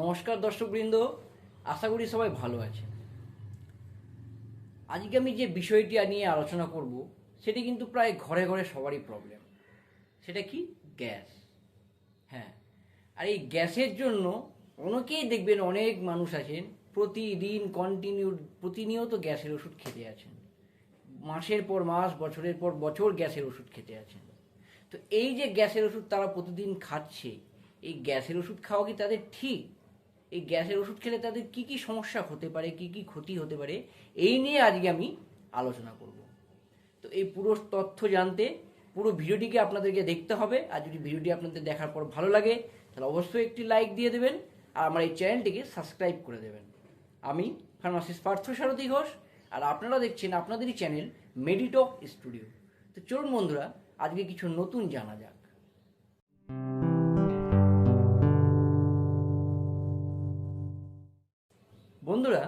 নমস্কার দর্শকবৃন্দ, আশা করি সবাই ভালো আছেন। আজকে আমি যে বিষয়টি নিয়ে আলোচনা করব, সেটি কিন্তু প্রায় ঘরে ঘরে সবারই প্রবলেম সেটা কি? গ্যাস। হ্যাঁ আর এই গ্যাসের জন্য অনেকেই দেখবেন, অনেক মানুষ আছেন, প্রতিদিন কন্টিনিউ প্রতিনিয়ত গ্যাসের ওষুধ খেতে আছেন। মাসের পর মাস, বছরের পর বছর গ্যাসের ওষুধ খেতে আছেন। তো এই যে গ্যাসের ওষুধ তারা প্রতিদিন খাচ্ছে, এই গ্যাসের ওষুধ খাওয়া কি তাদের ঠিক? এই গ্যাসের ওষুধ খেলে তাদের কি কি সমস্যা হতে পারে, কি কি ক্ষতি হতে পারে, এই নিয়ে আজকে আমি আলোচনা করব। তো এই পুরো তথ্য জানতে, পুরো ভিডিওটিকে আপনাদেরকে দেখতে হবে, আর যদি ভিডিওটি আপনাদের দেখার পর ভালো লাগে, তাহলে অবশ্যই একটি লাইক দিয়ে দেবেন, আর আমার এই চ্যানেলটিকে সাবস্ক্রাইব করে দেবেন। আমি ফার্মাসিস্ট পার্থ সারথী ঘোষ, আর আপনারা দেখছেন আপনাদেরই চ্যানেল মেডিটক স্টুডিও। তো চলুন বন্ধুরা, আজকে কিছু নতুন জানা যাক। বন্ধুরা,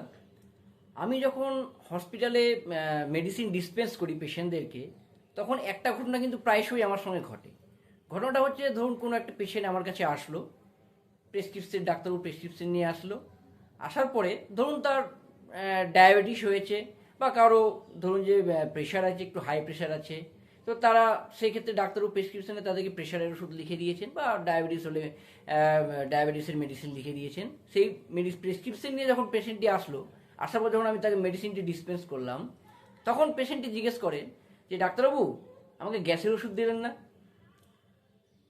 আমি যখন হসপিটালে মেডিসিন ডিসপেন্স করি পেশেন্টদেরকে তখন একটা ঘটনা কিন্তু প্রায়শই আমার সঙ্গে ঘটে। ঘটনাটা হচ্ছে, ধরুন কোনো একটা পেশেন্ট আমার কাছে আসলো প্রেসক্রিপশন ডাক্তারবাবু প্রেসক্রিপশন নিয়ে আসলো, আসার পরে ধরুন তার ডায়াবেটিস হয়েছে বা কারও, ধরুন যে প্রেশার আছে, একটু হাই প্রেশার আছে তো তারা সেই ক্ষেত্রে ডাক্তারবাবু প্রেসক্রিপশনে তাদেরকে প্রেশারের ওষুধ লিখে দিয়েছেন বা ডায়াবেটিস হলে ডায়াবেটিসের মেডিসিন লিখে দিয়েছেন। সেই মেডিস প্রেসক্রিপশন নিয়ে যখন পেশেন্টটি আসলো, আসার পর যখন আমি তাকে মেডিসিনটি ডিসপেন্স করলাম, তখন পেশেন্টটি জিজ্ঞেস করে যে, ডাক্তারবাবু, আমাকে গ্যাসের ওষুধ দিলেন না?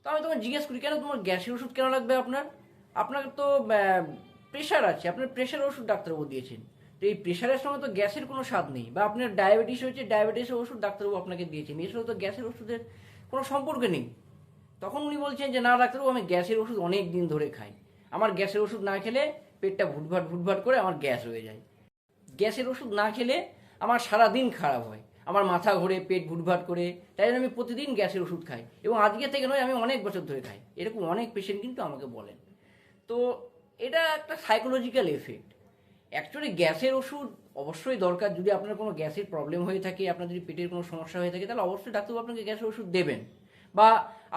তো আমি তখন জিজ্ঞেস করি, কেন তোমার গ্যাসের ওষুধ কেন লাগবে আপনার? আপনার তো প্রেশার আছে। আপনার প্রেশার ওষুধ ডাক্তারবাবু দিয়েছেন। এই প্রেশারের সঙ্গে তো গ্যাসের কোনো স্বাদ নেই বা আপনার ডায়াবেটিস হয়েছে ডায়াবেটিসের ওষুধ ডাক্তারবাবু আপনাকে দিয়েছেন। এর সাথে তো গ্যাসের ওষুধের কোনো সম্পর্ক নেই। তখন উনি বলছেন যে, না ডাক্তারবাবু, আমি গ্যাসের ওষুধ অনেক দিন ধরে খাই। আমার গ্যাসের ওষুধ না খেলে পেটটা ভুটভাট ভুটভাট করে আমার গ্যাস হয়ে যায়। গ্যাসের ওষুধ না খেলে আমার সারা দিন খারাপ হয়। আমার মাথা ঘোরে, পেট ভুটভাট করে, তাই জন্য আমি প্রতিদিন গ্যাসের ওষুধ খাই। এবং আজকে থেকে নয়, আমি অনেক বছর ধরে খাই। এরকম অনেক পেশেন্ট কিন্তু আমাকে বলেন। তো এটা একটা সাইকোলজিক্যাল এফেক্ট অ্যাকচুয়ালি গ্যাসের ওষুধ অবশ্যই দরকার। যদি আপনার কোনো গ্যাসের প্রবলেম হয়ে থাকে, আপনার যদি পেটের কোনো সমস্যা হয়ে থাকে, তাহলে অবশ্যই ডাক্তারবাবু আপনাকে গ্যাসের ওষুধ দেবেন। বা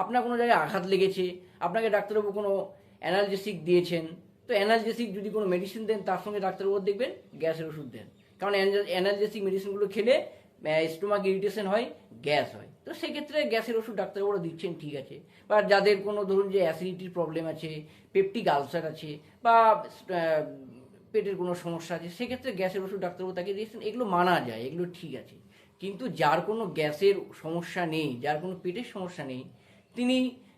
আপনার কোনো জায়গায় আঘাত লেগেছে, আপনাকে ডাক্তারবাবু কোনো অ্যানালজেসিক দিয়েছেন, তো অ্যানালজেসিক যদি কোনো মেডিসিন দেন, তার সঙ্গে ডাক্তারবাবু দেখবেন গ্যাসের ওষুধ দেন। কারণ অ্যানালজেসিক মেডিসিনগুলো খেলে স্টোমাক ইরিটেশন হয়, গ্যাস হয়। তো সেক্ষেত্রে গ্যাসের ওষুধ ডাক্তারবাবুরা দিচ্ছেন, ঠিক আছে। বা যাদের কোনো ধরুন যে অ্যাসিডিটির প্রবলেম আছে পেপটিক আলসার আছে, বা পেটের কোনো সমস্যা আছে, সেক্ষেত্রে গ্যাসের ওষুধ ডাক্তারবাবু তাকে দিয়েছেন, এগুলো মানা যায়, এগুলো ঠিক আছে। কিন্তু যার কোনো গ্যাসের সমস্যা নেই, যার কোনো পেটের সমস্যা নেই, তিনি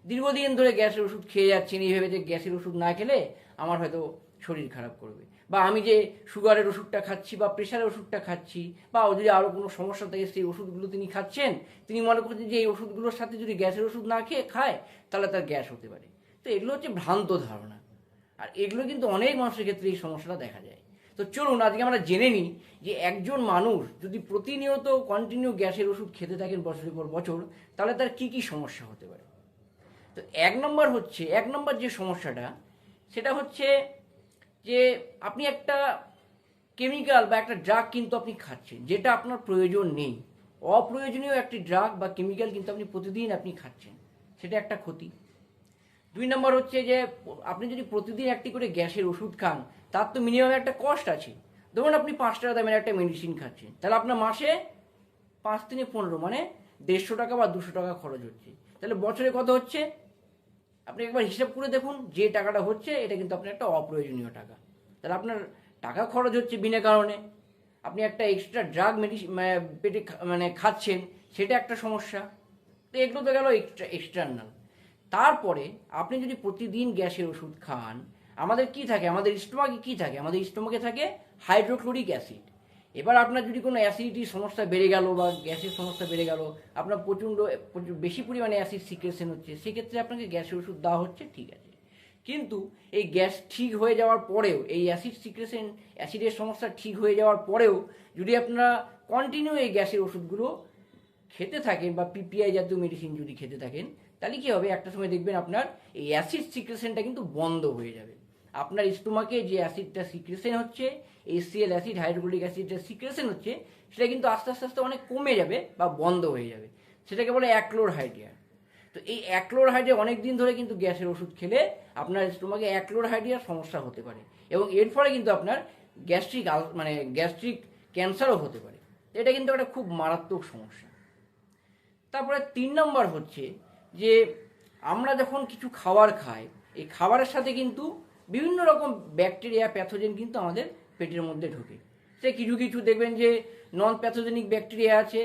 দীর্ঘদিন ধরে গ্যাসের ওষুধ খেয়ে যাচ্ছেন এইভাবে যে গ্যাসের ওষুধ না খেলে আমার হয়তো শরীর খারাপ করবে। বা আমি যে সুগারের ওষুধটা খাচ্ছি বা প্রেশারের ওষুধটা খাচ্ছি, বা যদি আরও কোনো সমস্যা থাকে, সেই ওষুধগুলো তিনি খাচ্ছেন, তিনি মনে করছেন যে এই ওষুধগুলোর সাথে যদি গ্যাসের ওষুধ না খেয়ে খায়, তাহলে তার গ্যাস হতে পারে। তো এগুলো হচ্ছে ভ্রান্ত ধারণা। আর এগুলো কিন্তু অনেক মানুষের ক্ষেত্রে এই সমস্যাটা দেখা যায়। তো চলুন, আজকে আমরা জেনে নিই যে একজন মানুষ যদি প্রতিনিয়ত কন্টিনিউ গ্যাসের ওষুধ খেতে থাকেন বছরের পর বছর, তাহলে তার কি কি সমস্যা হতে পারে? তো এক নম্বর হচ্ছে, এক নম্বর যে সমস্যাটা, সেটা হচ্ছে যে আপনি একটা কেমিক্যাল বা একটা ড্রাগ কিন্তু আপনি খাচ্ছেন, যেটা আপনার প্রয়োজন নেই। অপ্রয়োজনীয় একটি ড্রাগ বা কেমিক্যাল কিন্তু আপনি প্রতিদিন আপনি খাচ্ছেন, সেটা একটা ক্ষতি। দুই নম্বর হচ্ছে যে, আপনি যদি প্রতিদিন একটি করে গ্যাসের ওষুধ খান, তার তো মিনিমাম একটা কস্ট আছে। ধরুন আপনি পাঁচ টাকা দামের একটা মেডিসিন খাচ্ছেন, তাহলে আপনার মাসে পাঁচ তিনে পনেরো মানে দেড়শো টাকা বা দুশো টাকা খরচ হচ্ছে। তাহলে বছরে কত হচ্ছে? আপনি একবার হিসাব করে দেখুন, যে টাকাটা হচ্ছে, এটা কিন্তু আপনার একটা অপ্রয়োজনীয় টাকা। তাহলে আপনার টাকা খরচ হচ্ছে বিনা কারণে। আপনি একটা এক্সট্রা ড্রাগ মেডিসিন পেটে মানে খাচ্ছেন, সেটা একটা সমস্যা। তো এগুলো তো গেল এক্সট্রা এক্সটার্নাল তারপরে আপনি যদি প্রতিদিন গ্যাসের ওষুধ খান, আমাদের কি থাকে? আমাদের স্টোমাকে কি থাকে? আমাদের স্টোমাকে থাকে হাইড্রোক্লোরিক অ্যাসিড। এবার আপনার যদি কোনো অ্যাসিডিটির সমস্যা বেড়ে গেল বা গ্যাসের সমস্যা বেড়ে গেল, আপনার প্রচণ্ড বেশি পরিমাণে অ্যাসিড সিক্রেশন হচ্ছে, সেক্ষেত্রে আপনাকে গ্যাসের ওষুধ দেওয়া হচ্ছে, ঠিক আছে। কিন্তু এই গ্যাস ঠিক হয়ে যাওয়ার পরেও, এই অ্যাসিড সিক্রেশন, অ্যাসিডের সমস্যা ঠিক হয়ে যাওয়ার পরেও যদি আপনারা কন্টিনিউ এই গ্যাসের ওষুধগুলো খেতে থাকেন বা পিপিআই জাতীয় মেডিসিন যদি খেতে থাকেন তাহলে কী হবে? একটা সময় দেখবেন আপনার এই অ্যাসিড সিক্রেশনটা কিন্তু বন্ধ হয়ে যাবে। আপনার স্টোমাকে যে অ্যাসিডটা সিক্রেশন হচ্ছে এসিএল অ্যাসিড হাইড্রোক্লোরিক অ্যাসিডটা সিক্রেশন হচ্ছে, সেটা কিন্তু আস্তে আস্তে আস্তে অনেক কমে যাবে বা বন্ধ হয়ে যাবে। সেটাকে বলে অ্যাক্লোর হাইড্রিয়া তো এই অ্যাক্লোরহাইডে অনেক দিন ধরে কিন্তু গ্যাসের ওষুধ খেলে আপনার স্টোমাকে অ্যাক্লোরহাইডিয়ার সমস্যা হতে পারে এবং এর ফলে কিন্তু আপনার গ্যাস্ট্রিক মানে গ্যাস্ট্রিক ক্যান্সারও হতে পারে। এটা কিন্তু একটা খুব মারাত্মক সমস্যা। তারপরে তিন নম্বর হচ্ছে যে আমরা যখন কিছু খাবার খাই, এই খাবারের সাথে কিন্তু বিভিন্ন রকম ব্যাকটেরিয়া, প্যাথোজেন কিন্তু আমাদের পেটের মধ্যে ঢোকে। সে কিছু কিছু দেখবেন যে নন প্যাথোজেনিক ব্যাকটেরিয়া আছে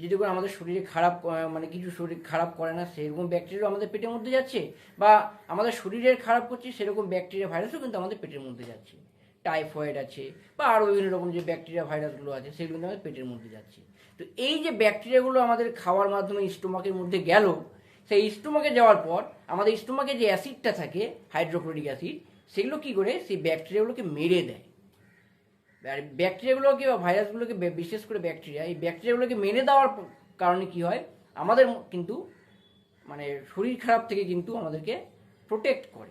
যেগুলো আমাদের শরীরে খারাপ মানে কিছু শরীর খারাপ করে না, সেরকম ব্যাকটেরিয়া আমাদের পেটের মধ্যে যাচ্ছে বা আমাদের শরীরের খারাপ করছে, সেরকম ব্যাকটেরিয়া ভাইরাসও কিন্তু আমাদের পেটের মধ্যে যাচ্ছে। টাইফয়েড আছে বা আরও বিভিন্ন রকম যে ব্যাকটেরিয়া ভাইরাসগুলো আছে, সেগুলো কিন্তু আমাদের পেটের মধ্যে যাচ্ছে। তো এই যে ব্যাকটেরিয়াগুলো আমাদের খাওয়ার মাধ্যমে স্টোমাকের মধ্যে গেল সেই স্টোমাকে যাওয়ার পর আমাদের স্টোমাকে যে অ্যাসিডটা থাকে হাইড্রোক্লোরিক অ্যাসিড সেগুলো কী করে? সেই ব্যাকটেরিয়াগুলোকে মেরে দেয়। আর ব্যাকটেরিয়াগুলোকে বা ভাইরাসগুলোকে বিশেষ করে ব্যাকটেরিয়া এই ব্যাকটেরিয়াগুলোকে মেরে দেওয়ার কারণে কি হয়? আমাদের কিন্তু মানে শরীর খারাপ থেকে কিন্তু আমাদেরকে প্রোটেক্ট করে।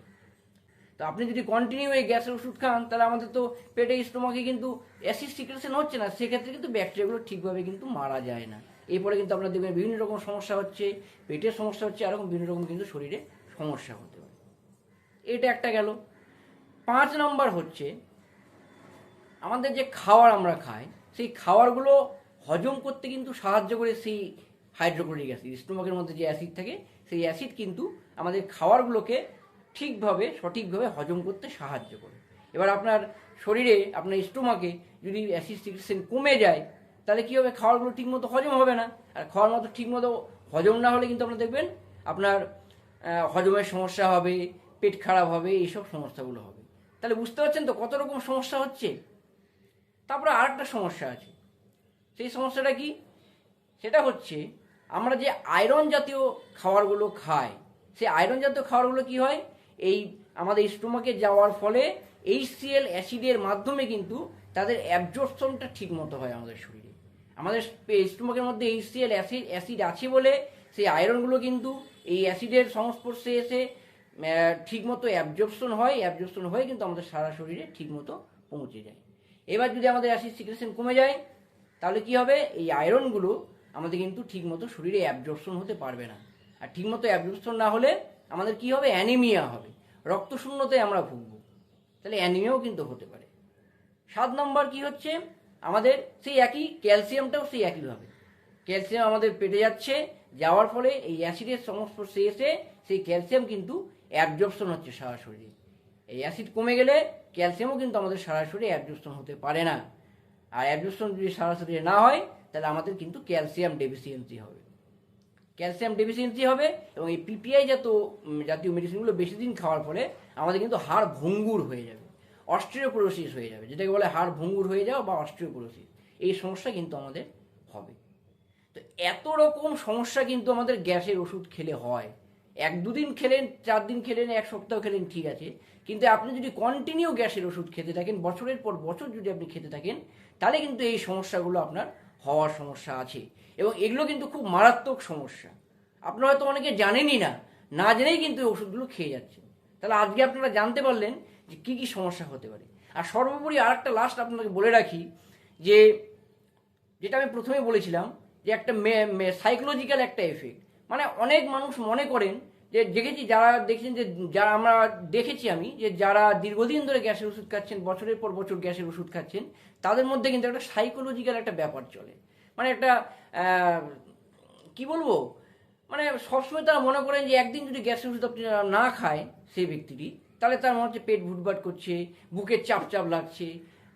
তো আপনি যদি কন্টিনিউ এই গ্যাসের ওষুধ খান, তাহলে আমাদের তো পেটে স্টোমাকে কিন্তু অ্যাসিড সিক্রেশন হচ্ছে না। সেক্ষেত্রে কিন্তু ব্যাকটেরিয়াগুলো ঠিকভাবে কিন্তু মারা যায় না। এরপরে কিন্তু আপনার দেখবেন বিভিন্ন রকম সমস্যা হচ্ছে, পেটের সমস্যা হচ্ছে এরকম বিভিন্ন রকম কিন্তু শরীরে সমস্যা হতে পারে। এটা একটা গেল। পাঁচ নম্বর হচ্ছে, আমাদের যে খাবার আমরা খাই, সেই খাওয়ারগুলো হজম করতে কিন্তু সাহায্য করে সেই হাইড্রোক্লোরিক অ্যাসিড স্টোমাকের মধ্যে যে অ্যাসিড থাকে, সেই অ্যাসিড কিন্তু আমাদের খাবারগুলোকে ঠিকভাবে সঠিকভাবে হজম করতে সাহায্য করে। এবার আপনার শরীরে, আপনার স্টোমাকে যদি অ্যাসিড সিক্রেশন কমে যায়, তাহলে কী হবে? খাবারগুলো ঠিকমতো হজম হবে না। আর খাওয়ার মতো ঠিকমতো হজম না হলে কিন্তু আপনার দেখবেন আপনার হজমের সমস্যা হবে, পেট খারাপ হবে, এইসব সমস্যাগুলো হবে। তাহলে বুঝতে পারছেন তো কত রকম সমস্যা হচ্ছে? তারপরে আর একটা সমস্যা আছে। সেই সমস্যাটা কি? সেটা হচ্ছে আমরা যে আয়রন জাতীয় খাবারগুলো খাই, সেই আয়রন জাতীয় খাবারগুলো কি হয়? এই আমাদের স্টোমাকে যাওয়ার ফলে এইচসিএল অ্যাসিডের মাধ্যমে কিন্তু তাদের অ্যাবজর্পশনটা ঠিক মতো হয় আমাদের শরীরে। আমাদের স্টোমাকের মধ্যে এইচসিএল অ্যাসিড অ্যাসিড আছে বলে সেই আয়রনগুলো কিন্তু এই অ্যাসিডের সংস্পর্শে এসে ঠিকমতো অ্যাবজর্পশন হয়, অ্যাবজর্পশন হয়ে কিন্তু আমাদের সারা শরীরে ঠিকমতো পৌঁছে যায়। এবার যদি আমাদের অ্যাসিড সিক্রেশন কমে যায়, তাহলে কি হবে? এই আয়রনগুলো আমাদের কিন্তু ঠিকমতো শরীরে অ্যাবজর্পশন হতে পারবে না। আর ঠিকমতো অ্যাবজর্পশন না হলে আমাদের কি হবে? অ্যানিমিয়া হবে। রক্তশূন্যতায় আমরা ভুগবো। তাহলে অ্যানিমিয়াও কিন্তু হতে পারে। সাত নম্বর কি হচ্ছে? আমাদের সেই একই ক্যালসিয়ামটাও সেই একইভাবে ক্যালসিয়াম আমাদের পেটে যাচ্ছে, যাওয়ার ফলে এই অ্যাসিডের সংস্পর্শে এসে সেই ক্যালসিয়াম কিন্তু অ্যাবজর্পশন হচ্ছে সারা শরীরে। এই অ্যাসিড কমে গেলে ক্যালসিয়ামও কিন্তু আমাদের সারা শরীরে অ্যাবজর্পশন হতে পারে না। আর অ্যাবজর্পশন যদি সারা শরীরে না হয়, তাহলে আমাদের কিন্তু ক্যালসিয়াম ডেফিসিয়েন্সি হবে। ক্যালসিয়াম ডেফিসিয়েন্সি হবে এবং এই পিপিআই জাত জাতীয় মেডিসিনগুলো বেশি দিন খাওয়ার ফলে আমাদের কিন্তু হাড় ভঙ্গুর হয়ে যাবে অস্ট্রিওপোরোসিস হয়ে যাবে, যেটাকে বলে হাড় ভঙ্গুর হয়ে যাওয়া বা অস্ট্রিওপোরোসিস এই সমস্যা কিন্তু আমাদের হবে। তো এত রকম সমস্যা কিন্তু আমাদের গ্যাসের ওষুধ খেলে হয়। এক দুদিন খেলেন, চার দিন খেলেন, এক সপ্তাহ খেলেন, ঠিক আছে। কিন্তু আপনি যদি কন্টিনিউ গ্যাসের ওষুধ খেতে থাকেন, বছরের পর বছর যদি আপনি খেতে থাকেন, তাহলে কিন্তু এই সমস্যাগুলো আপনার হওয়ার সমস্যা আছে। এবং এগুলো কিন্তু খুব মারাত্মক সমস্যা। আপনারা হয়তো অনেকে জানেনই না না জেনেই কিন্তু এই ওষুধগুলো খেয়ে যাচ্ছেন। তাহলে আজকে আপনারা জানতে পারলেন যে কী কী সমস্যা হতে পারে। আর সর্বোপরি আর একটা লাস্ট আপনাকে বলে রাখি যে, যেটা আমি প্রথমে বলেছিলাম যে একটা সাইকোলজিক্যাল একটা এফেক্ট মানে অনেক মানুষ মনে করেন যে, দেখেছি যারা দেখছেন যে, যারা আমরা দেখেছি আমি যে, যারা দীর্ঘদিন ধরে গ্যাসের ওষুধ খাচ্ছেন, বছরের পর বছর গ্যাসের ওষুধ খাচ্ছেন তাদের মধ্যে কিন্তু একটা সাইকোলজিক্যাল একটা ব্যাপার চলে। মানে একটা কি বলব? মানে সবসময় তারা মনে করেন যে একদিন যদি গ্যাসের ওষুধ আপনি না খায় সেই ব্যক্তিটি, তাহলে তার মনে হচ্ছে পেট ভুটভাট করছে, বুকের চাপ চাপ লাগছে,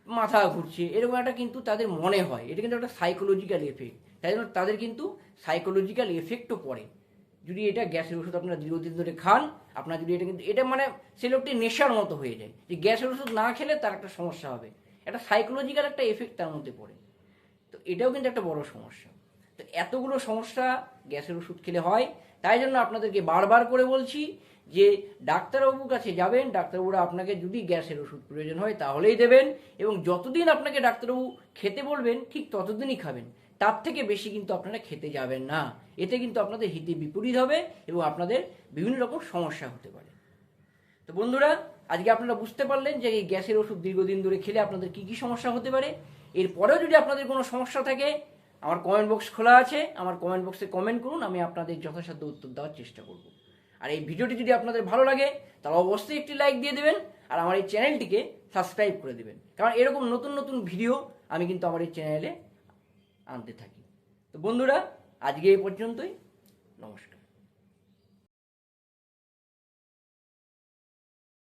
মাথা ঘুরছে, এরকম একটা কিন্তু তাদের মনে হয়। এটা কিন্তু একটা সাইকোলজিক্যাল এফেক্ট তাই জন্য তাদের কিন্তু সাইকোলজিক্যাল এফেক্টও পড়ে। যদি এটা গ্যাসের ওষুধ আপনারা দীর্ঘদিন ধরে খান, আপনার যদি এটা কিন্তু, এটা মানে সে লোকটি নেশার মতো হয়ে যায়। যে গ্যাসের ওষুধ না খেলে তার একটা সমস্যা হবে। একটা সাইকোলজিক্যাল একটা এফেক্ট তার মধ্যে পড়ে। তো এটাও কিন্তু একটা বড় সমস্যা। তো এতগুলো সমস্যা গ্যাসের ওষুধ খেলে হয়, তাই জন্য আপনাদেরকে বারবার করে বলছি যে ডাক্তারবাবুর কাছে যাবেন, ডাক্তারবাবুরা আপনাকে যদি গ্যাসের ওষুধ প্রয়োজন হয় তাহলেই দেবেন এবং যতদিন আপনাকে ডাক্তারবাবু খেতে বলবেন, ঠিক ততদিনই খাবেন। তার থেকে বেশি কিন্তু আপনারা খেতে যাবেন না। এতে কিন্তু আপনাদের হিতে বিপরীত হবে এবং আপনাদের বিভিন্ন রকম সমস্যা হতে পারে। তো বন্ধুরা আজকে আপনারা বুঝতে পারলেন যে এই গ্যাসের ওষুধ দীর্ঘদিন ধরে খেলে আপনাদের কি কি সমস্যা হতে পারে। এরপরেও যদি আপনাদের কোনো সমস্যা থাকে, আমার কমেন্ট বক্স খোলা আছে। আমার কমেন্ট বক্সে কমেন্ট করুন, আমি আপনাদের যথাসাধ্য উত্তর দেওয়ার চেষ্টা করব। আর এই ভিডিওটি যদি আপনাদের ভালো লাগে, তাহলে অবশ্যই একটি লাইক দিয়ে দেবেন আর আমার এই চ্যানেলটিকে সাবস্ক্রাইব করে দেবেন। কারণ এরকম নতুন নতুন ভিডিও আমি কিন্তু আমার এই চ্যানেলে আনতে থাকি। তো বন্ধুরা, আজকে এই পর্যন্তই। নমস্কার।